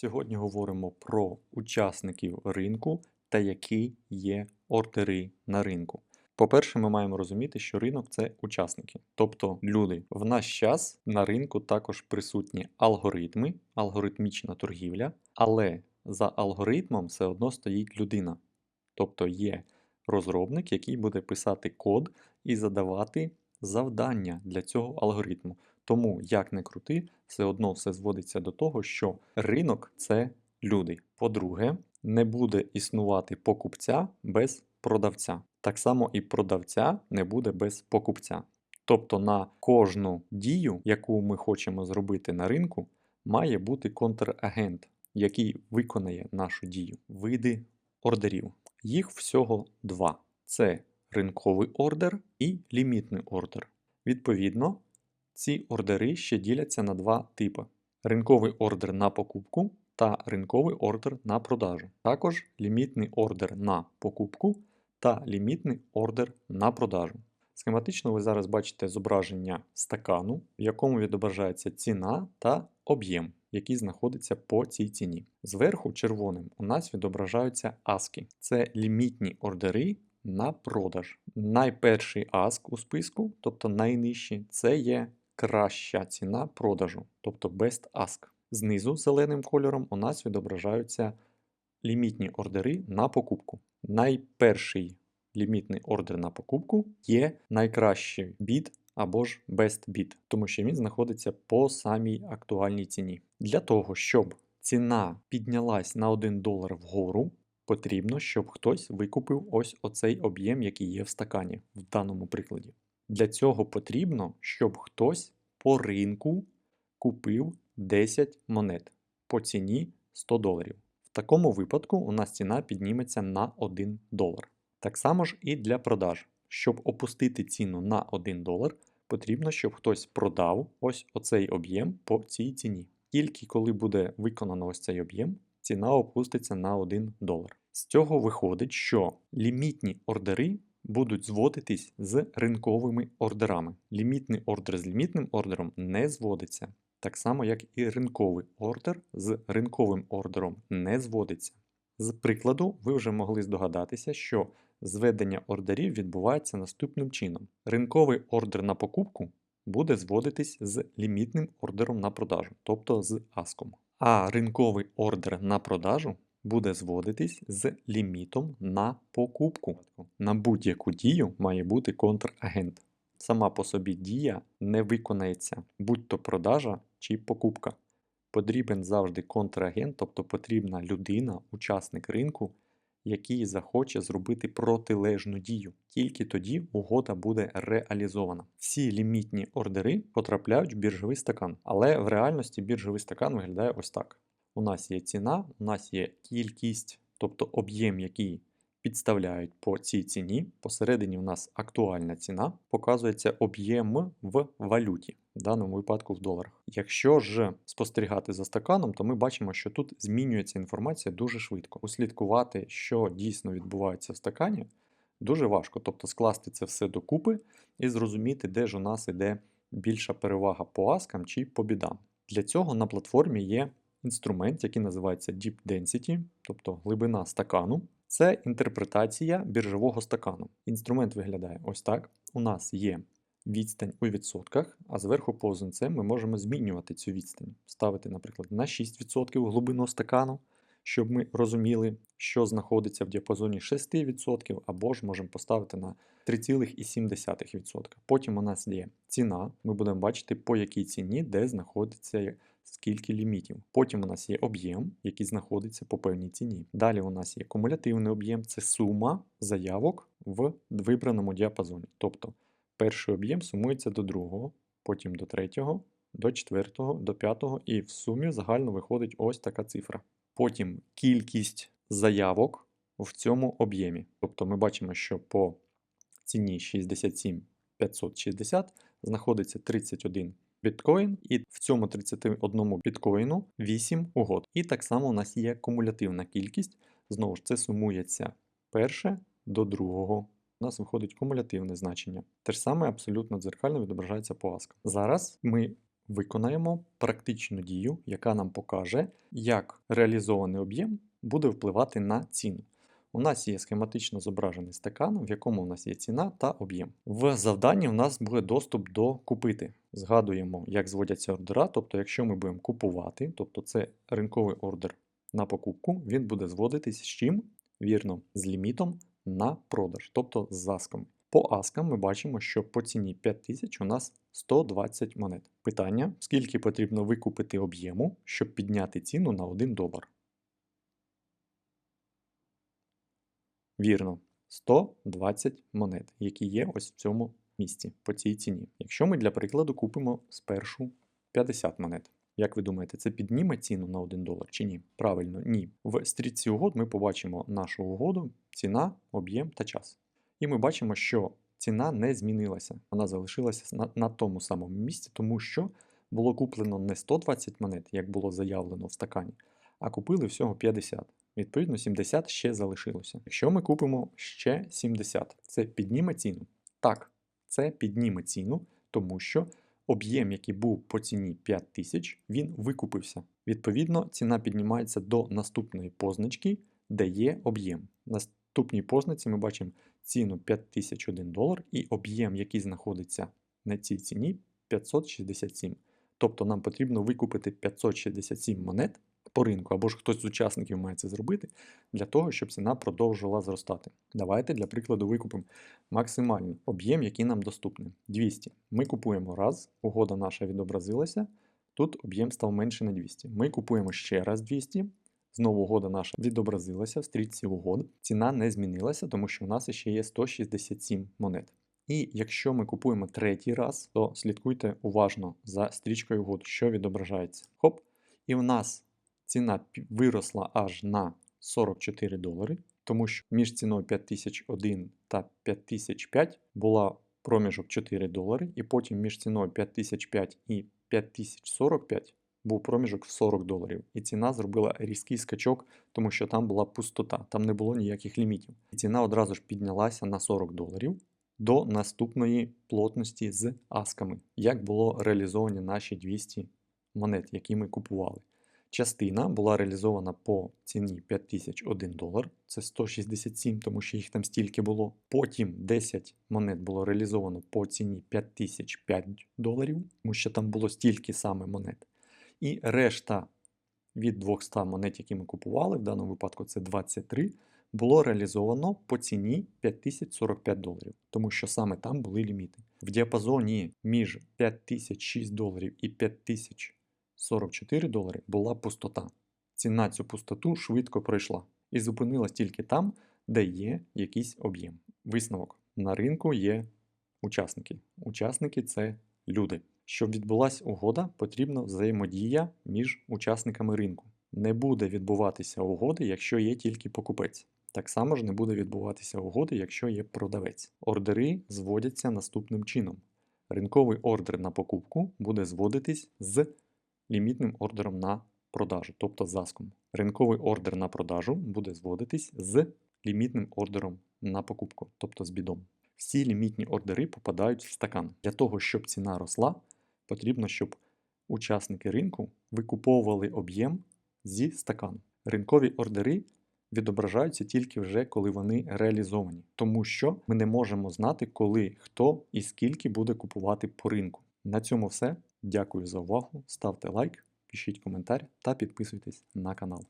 Сьогодні говоримо про учасників ринку та які є ордери на ринку. По-перше, ми маємо розуміти, що ринок це учасники, тобто люди. В наш час на ринку також присутні алгоритми, алгоритмічна торгівля, але за алгоритмом все одно стоїть людина. Тобто є розробник, який буде писати код і задавати завдання для цього алгоритму. Тому, як не крути, все одно все зводиться до того, що ринок це люди. По-друге, не буде існувати покупця без продавця. Так само і продавця не буде без покупця. Тобто на кожну дію, яку ми хочемо зробити на ринку, має бути контрагент, який виконає нашу дію. Види ордерів. Їх всього два: це ринковий ордер і лімітний ордер. Відповідно, ці ордери ще діляться на два типи: ринковий ордер на покупку та ринковий ордер на продажу. Також лімітний ордер на покупку та лімітний ордер на продажу. Схематично ви зараз бачите зображення стакану, в якому відображається ціна та об'єм, який знаходиться по цій ціні. Зверху червоним у нас відображаються аски. Це лімітні ордери на продаж. Найперший аск у списку, тобто найнижчий, це є краща ціна продажу, тобто Best Ask. Знизу зеленим кольором у нас відображаються лімітні ордери на покупку. Найперший лімітний ордер на покупку є найкращий бід або ж Best Bid, тому що він знаходиться по самій актуальній ціні. Для того, щоб ціна піднялась на 1 долар вгору, потрібно, щоб хтось викупив ось оцей об'єм, який є в стакані в даному прикладі. Для цього потрібно, щоб хтось по ринку купив 10 монет по ціні 100 доларів. В такому випадку у нас ціна підніметься на 1 долар. Так само ж і для продаж. Щоб опустити ціну на 1 долар, потрібно, щоб хтось продав ось оцей об'єм по цій ціні. Тільки коли буде виконано ось цей об'єм, ціна опуститься на 1 долар. З цього виходить, що лімітні ордери будуть зводитись з ринковими ордерами. Лімітний ордер з лімітним ордером не зводиться, так само як і ринковий ордер з ринковим ордером не зводиться. З прикладу, ви вже могли здогадатися, що зведення ордерів відбувається наступним чином: ринковий ордер на покупку буде зводитись з лімітним ордером на продажу, тобто з аском. А ринковий ордер на продажу буде зводитись з лімітом на покупку. На будь-яку дію має бути контрагент. Сама по собі дія не виконається, будь-то продажа чи покупка. Потрібен завжди контрагент, тобто потрібна людина, учасник ринку, який захоче зробити протилежну дію. Тільки тоді угода буде реалізована. Всі лімітні ордери потрапляють в біржовий стакан, але в реальності біржовий стакан виглядає ось так. У нас є ціна, у нас є кількість, тобто об'єм, який підставляють по цій ціні. Посередині у нас актуальна ціна, показується об'єм в валюті, в даному випадку в доларах. Якщо ж спостерігати за стаканом, то ми бачимо, що тут змінюється інформація дуже швидко. Услідкувати, що дійсно відбувається в стакані, дуже важко. Тобто скласти це все докупи і зрозуміти, де ж у нас іде більша перевага по аскам чи по бідам. Для цього на платформі є інструмент, який називається Deep Density, тобто глибина стакану. Це інтерпретація біржового стакану. Інструмент виглядає ось так. У нас є відстань у відсотках, а зверху позначцем ми можемо змінювати цю відстань. Ставити, наприклад, на 6% глибину стакану, щоб ми розуміли, що знаходиться в діапазоні 6%, або ж можемо поставити на 3,7%. Потім у нас є ціна, ми будемо бачити, по якій ціні, де знаходиться скільки лімітів. Потім у нас є об'єм, який знаходиться по певній ціні. Далі у нас є кумулятивний об'єм, це сума заявок в вибраному діапазоні. Тобто перший об'єм сумується до другого, потім до третього, до четвертого, до п'ятого, і в сумі загально виходить ось така цифра. Потім кількість заявок в цьому об'ємі. Тобто ми бачимо, що по ціні 67 560 знаходиться 31 біткоін, і в цьому 31 біткоїну 8 угод. І так само у нас є кумулятивна кількість. Знову ж це сумується перше до другого. У нас виходить кумулятивне значення. Те ж саме абсолютно дзеркально відображається по аскам. Зараз ми виконаємо практичну дію, яка нам покаже, як реалізований об'єм буде впливати на ціну. У нас є схематично зображений стакан, в якому у нас є ціна та об'єм. В завданні у нас буде доступ до купити. Згадуємо, як зводяться ордера. Тобто, якщо ми будемо купувати, тобто це ринковий ордер на покупку, він буде зводитись з чим? Вірно, з лімітом на продаж, тобто з заском. По аскам ми бачимо, що по ціні 5000 у нас 120 монет. Питання: скільки потрібно викупити об'єму, щоб підняти ціну на 1 долар? Вірно, 120 монет, які є ось в цьому місці по цій ціні. Якщо ми для прикладу купимо спершу 50 монет. Як ви думаєте, це підніме ціну на 1 долар чи ні? Правильно, ні. В стрічці угод ми побачимо нашу угоду, ціна, об'єм та час. І ми бачимо, що ціна не змінилася. Вона залишилася на, на тому самому місці, тому що було куплено не 120 монет, як було заявлено в стакані, а купили всього 50. Відповідно, 70 ще залишилося. Якщо ми купимо ще 70, це підніме ціну? Так, це підніме ціну, тому що об'єм, який був по ціні 5000, він викупився. Відповідно, ціна піднімається до наступної позначки, де є об'єм. На наступній позначці ми бачимо ціну 5001 долар і об'єм, який знаходиться на цій ціні 567. Тобто нам потрібно викупити 567 монет по ринку, або ж хтось з учасників має це зробити, для того, щоб ціна продовжувала зростати. Давайте для прикладу викупимо максимальний об'єм, який нам доступний. 200. Ми купуємо раз, угода наша відобразилася. Тут об'єм став менше на 200. Ми купуємо ще раз 200. Знову угода наша відобразилася в стрічці угод. Ціна не змінилася, тому що у нас ще є 167 монет. І якщо ми купуємо третій раз, то слідкуйте уважно за стрічкою угод, що відображається. Хоп! І в нас ціна виросла аж на 44 долари, тому що між ціною 5001 та 5005 була проміжок 4 долари, і потім між ціною 5005 і 5045 був проміжок в 40 доларів. І ціна зробила різкий скачок, тому що там була пустота, там не було ніяких лімітів. І ціна одразу ж піднялася на 40 доларів до наступної плотності з асками, як було реалізовані наші 200 монет, які ми купували. Частина була реалізована по ціні 5001 долар, це 167, тому що їх там стільки було. Потім 10 монет було реалізовано по ціні 5005 доларів, тому що там було стільки саме монет. І решта від 200 монет, які ми купували, в даному випадку це 23, було реалізовано по ціні 5045 доларів, тому що саме там були ліміти. В діапазоні між 5006 доларів і 5000 44 долари була пустота. Ціна цю пустоту швидко пройшла і зупинилась тільки там, де є якийсь об'єм. Висновок: на ринку є учасники. Учасники це люди. Щоб відбулася угода, потрібна взаємодія між учасниками ринку. Не буде відбуватися угоди, якщо є тільки покупець. Так само ж не буде відбуватися угоди, якщо є продавець. Ордери зводяться наступним чином. Ринковий ордер на покупку буде зводитись з лімітним ордером на продажу, тобто заском. Ринковий ордер на продажу буде зводитись з лімітним ордером на покупку, тобто з бідом. Всі лімітні ордери попадають в стакан. Для того, щоб ціна росла, потрібно, щоб учасники ринку викуповували об'єм зі стакану. Ринкові ордери відображаються тільки вже коли вони реалізовані, тому що ми не можемо знати, коли хто і скільки буде купувати по ринку. На цьому все. Дякую за увагу. Ставте лайк, пишіть коментар та підписуйтесь на канал.